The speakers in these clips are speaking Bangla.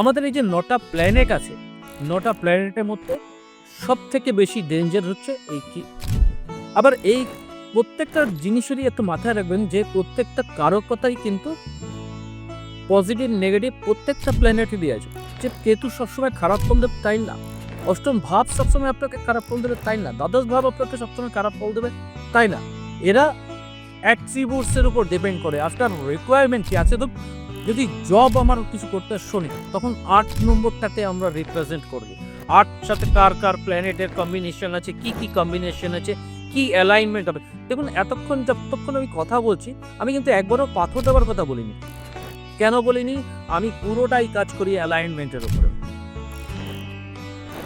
আমাদের এই যে নটা প্ল্যানেট আছে, নটা প্ল্যানেটের মধ্যে সব থেকে বেশি ডেঞ্জার হচ্ছে এই কি? আবার এই প্রত্যেকটা জিনিসেরই একটু মাথায় রাখবেন যে প্রত্যেকটা কারকতাই কিন্তু পজিটিভ নেগেটিভ প্রত্যেকটা প্ল্যানেটই দিয়ে আছে। যে কেতু সবসময় খারাপ ফল দেবে, তাই না? অষ্টম ভাব সবসময় আপনাকে খারাপ ফল দেবে, তাই না? দ্বাদশ ভাব আপনাকে সবসময় খারাপ ফল দেবে, তাই না? এরা অ্যাট্রিবিউটসের উপর ডিপেন্ড করে। আপনার রিকোয়ারমেন্ট কি আছে তো যদি জব আমার কিছু করতে শনি তখন আট নম্বরটাতে আমরা রিপ্রেজেন্ট করব। আট সাথে কার কার প্ল্যানেটের কম্বিনেশন আছে, কি কি কম্বিনেশন আছে, কি অ্যালাইনমেন্ট হবে। দেখুন, এতক্ষণ যতক্ষণ আমি কথা বলছি, আমি কিন্তু একবারও পাথর দেওয়ার কথা বলিনি। কেন বলিনি? আমি পুরোটাই কাজ করি অ্যালাইনমেন্টের উপরে।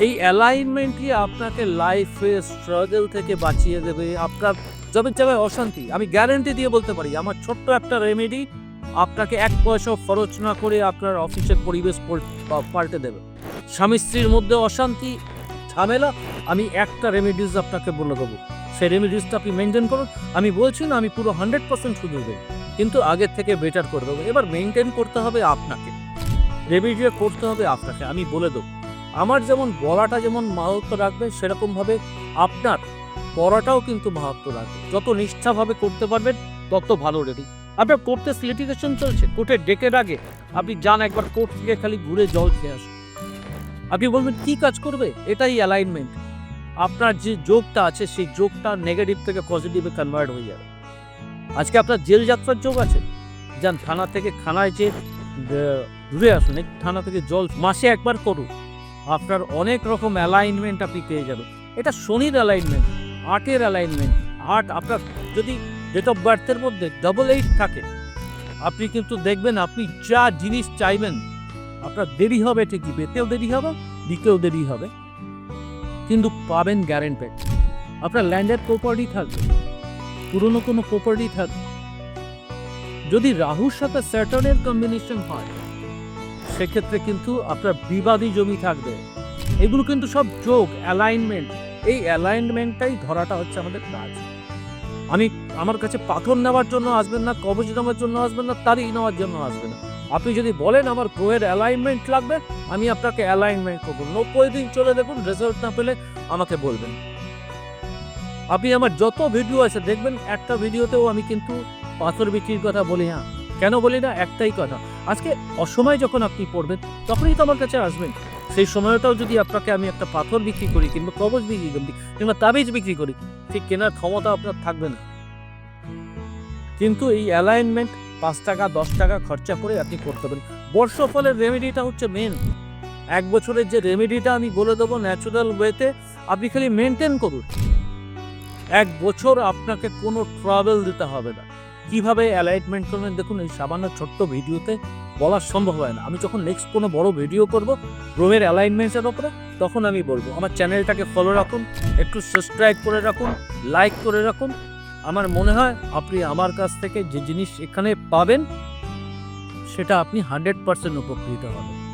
এই অ্যালাইনমেন্টই আপনাকে লাইফে স্ট্রাগল থেকে বাঁচিয়ে দেবে। আপনার জবের জায়গায় অশান্তি, আমি গ্যারেন্টি দিয়ে বলতে পারি, আমার ছোট্ট একটা রেমেডি আপনাকে এক পয়সাও খরচ না করে আপনার অফিসের পরিবেশ পাল্টে দেবে। স্বামী স্ত্রীর মধ্যে অশান্তি, ঝামেলা, আমি একটা রেমেডিস আপনাকে বলে দেবো। সেই রেমেডিসটা আপনি মেনটেন করুন। আমি বলছি না, আমি পুরো হান্ড্রেড পার্সেন্ট শুধু দেবো। কিন্তু আগের থেকে বেটার করে দেবো। এবার মেনটেন করতে হবে আপনাকে। রেমেডিটা করতে হবে আপনাকে, আমি বলে দেবো। আমার যেমন বলাটা যেমন মাহাত্ম রাখবে সেরকমভাবে আপনার পড়াটাও কিন্তু মাহাত্ম রাখবে যত নিষ্ঠাভাবে করতে পারবেন, তত ভালো রেডি আপনার কোর্টে লিটিগেশন চলছে, কোর্টে ডেকের আগে। আপনি যান একবার, কোর্ট থেকে খালি ঘুরে জল খেয়ে আসুন। আপনি বলবেন, কী কাজ করবে? এটাই অ্যালাইনমেন্ট আপনার যে যোগটা আছে, সেই যোগটা নেগেটিভ থেকে পজিটিভে কনভার্ট হয়ে যাবে। আজকে আপনার জেল যাত্রার যোগ আছে। যান, থানা থেকে খানায় যে ঘুরে আসুন। থানা থেকে জল মাসে একবার করুন। আপনার অনেক রকম অ্যালাইনমেন্ট আপনি পেয়ে যাবেন। এটা শনির অ্যালাইনমেন্ট আর্টের অ্যালাইনমেন্ট আর্ট আপনার যদি ডেট অফ বার্থের মধ্যে ডবল এইট থাকে। আপনি কিন্তু দেখবেন আপনি যা জিনিস চাইবেন, আপনার দেরি হবে ঠিকই পেতেও দেরি হবে, দিতেও দেরি হবে। কিন্তু পাবেন গ্যারেন্টেড আপনার ল্যান্ডেড প্রপার্টি থাকবে, পুরনো কোনো প্রপার্টি থাকবে। যদি রাহুর সাথে স্যাটার্নের কম্বিনেশন হয়, সেক্ষেত্রে কিন্তু আপনার বিবাদী জমি থাকবে। এগুলো কিন্তু সব যোগ অ্যালাইনমেন্ট এই অ্যালাইনমেন্টটাই ধরাটা হচ্ছে আমাদের কাজ। আমি আমার কাছে পাথর নেওয়ার জন্য আসবেন না কবজ নেওয়ার জন্য আসবেন না তারিখ নেওয়ার জন্য আসবেন না। আপনি যদি বলেন আমার গ্রহের অ্যালাইনমেন্ট লাগবে, আমি আপনাকে অ্যালাইনমেন্ট করব। নব্বই দিন চলে দেখুন রেজাল্ট না পেলে আমাকে বলবেন। আপনি আমার যত ভিডিও আছে দেখবেন, একটা ভিডিওতেও আমি কিন্তু পাথর বিক্রির কথা বলি হ্যাঁ কেন বলি না? একটাই কথা। আজকে অসময় যখন আপনি পড়বেন, তখনই তো আমার কাছে আসবেন। সেই সময়টাও যদি আপনাকে আমি একটা পাথর বিক্রি করি কিংবা কবজ বিক্রি করি কিংবা তাবিজ বিক্রি করি, ঠিক কেনার ক্ষমতা আপনার থাকবে না। কিন্তু এই অ্যালাইনমেন্ট পাঁচ টাকা, দশ টাকা খরচা করে আপনি করতে পারেন। বর্ষফলের রেমেডিটা হচ্ছে মেন এক বছরের যে রেমেডিটা আমি বলে দেবো ন্যাচুরাল ওয়েতে আপনি খালি মেনটেন করুন। এক বছর আপনাকে কোনো ট্রাভেল দিতে হবে না। কীভাবে অ্যালাইনমেন্ট করবেন? দেখুন, এই সামান্য ছোট্ট ভিডিওতে বলা সম্ভব হয় না। আমি যখন নেক্সট কোনো বড় ভিডিও করব গ্রহের অ্যালাইনমেন্টের ওপরে, তখন আমি বলব, আমার চ্যানেলটাকে ফলো রাখুন, একটু সাবস্ক্রাইব করে রাখুন লাইক করে রাখুন। আমার মনে হয় আপনি আমার কাছ থেকে যে জিনিস এখানে পাবেন, সেটা আপনি হান্ড্রেড পার্সেন্ট উপকৃত হবেন।